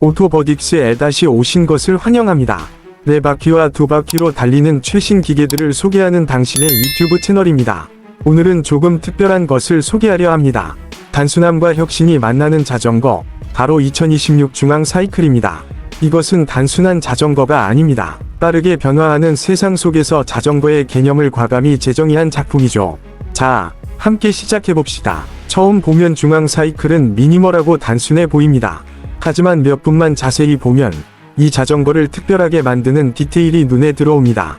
오토버딕스 에 다시 오신 것을 환영합니다. 네 바퀴와 두 바퀴로 달리는 최신 기계들을 소개하는 당신의 유튜브 채널입니다. 오늘은 조금 특별한 것을 소개하려 합니다. 단순함과 혁신이 만나는 자전거, 바로 2026 중앙 사이클입니다. 이것은 단순한 자전거가 아닙니다. 빠르게 변화하는 세상 속에서 자전거의 개념을 과감히 재정의한 작품이죠. 자, 함께 시작해봅시다. 처음 보면 중앙 사이클은 미니멀하고 단순해 보입니다. 하지만 몇 분만 자세히 보면 이 자전거를 특별하게 만드는 디테일이 눈에 들어옵니다.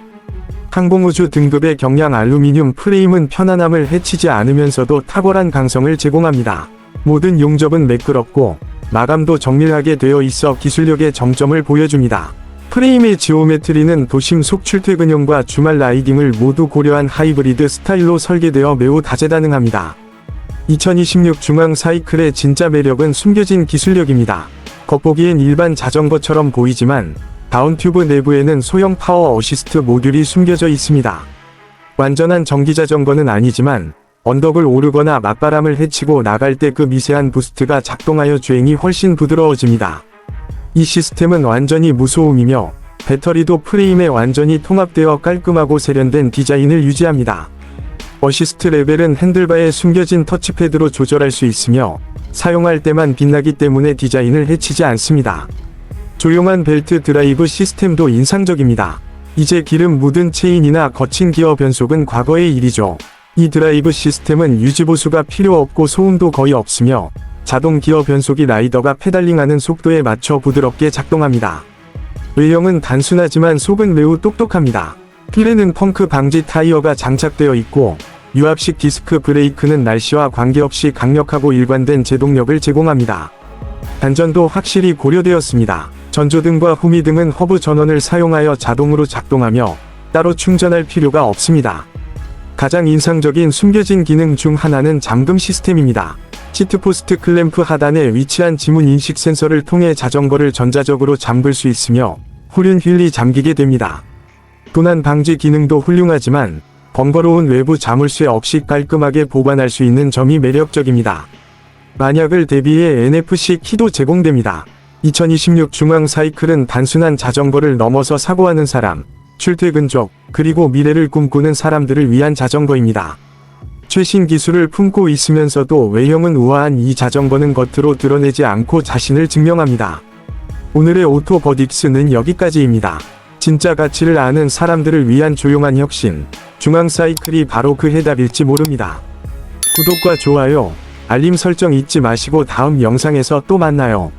항공우주 등급의 경량 알루미늄 프레임은 편안함을 해치지 않으면서도 탁월한 강성을 제공합니다. 모든 용접은 매끄럽고 마감도 정밀하게 되어 있어 기술력의 정점을 보여줍니다. 프레임의 지오메트리는 도심 속 출퇴근용과 주말 라이딩을 모두 고려한 하이브리드 스타일로 설계되어 매우 다재다능합니다. 2026 중앙 사이클의 진짜 매력은 숨겨진 기술력입니다. 겉보기엔 일반 자전거처럼 보이지만 다운튜브 내부에는 소형 파워 어시스트 모듈이 숨겨져 있습니다. 완전한 전기 자전거는 아니지만 언덕을 오르거나 맞바람을 헤치고 나갈 때 그 미세한 부스트가 작동하여 주행이 훨씬 부드러워집니다. 이 시스템은 완전히 무소음이며 배터리도 프레임에 완전히 통합되어 깔끔하고 세련된 디자인을 유지합니다. 어시스트 레벨은 핸들바에 숨겨진 터치패드로 조절할 수 있으며 사용할 때만 빛나기 때문에 디자인을 해치지 않습니다. 조용한 벨트 드라이브 시스템도 인상적입니다. 이제 기름 묻은 체인이나 거친 기어 변속은 과거의 일이죠. 이 드라이브 시스템은 유지보수가 필요 없고 소음도 거의 없으며 자동 기어 변속이 라이더가 페달링하는 속도에 맞춰 부드럽게 작동합니다. 외형은 단순하지만 속은 매우 똑똑합니다. 필에는 펑크 방지 타이어가 장착되어 있고 유압식 디스크 브레이크는 날씨와 관계없이 강력하고 일관된 제동력을 제공합니다. 단전도 확실히 고려되었습니다. 전조등과 후미등은 허브 전원을 사용하여 자동으로 작동하며 따로 충전할 필요가 없습니다. 가장 인상적인 숨겨진 기능 중 하나는 잠금 시스템입니다. 시트포스트 클램프 하단에 위치한 지문 인식 센서를 통해 자전거를 전자적으로 잠글 수 있으며 후륜 휠이 잠기게 됩니다. 도난 방지 기능도 훌륭하지만 번거로운 외부 자물쇠 없이 깔끔하게 보관할 수 있는 점이 매력적입니다. 만약을 대비해 NFC 키도 제공됩니다. 2026 중앙 사이클은 단순한 자전거를 넘어서 사고하는 사람, 출퇴근족, 그리고 미래를 꿈꾸는 사람들을 위한 자전거입니다. 최신 기술을 품고 있으면서도 외형은 우아한 이 자전거는 겉으로 드러내지 않고 자신을 증명합니다. 오늘의 오토버딕스는 여기까지입니다. 진짜 가치를 아는 사람들을 위한 조용한 혁신, 중앙 사이클이 바로 그 해답일지 모릅니다. 구독과 좋아요, 알림 설정 잊지 마시고 다음 영상에서 또 만나요.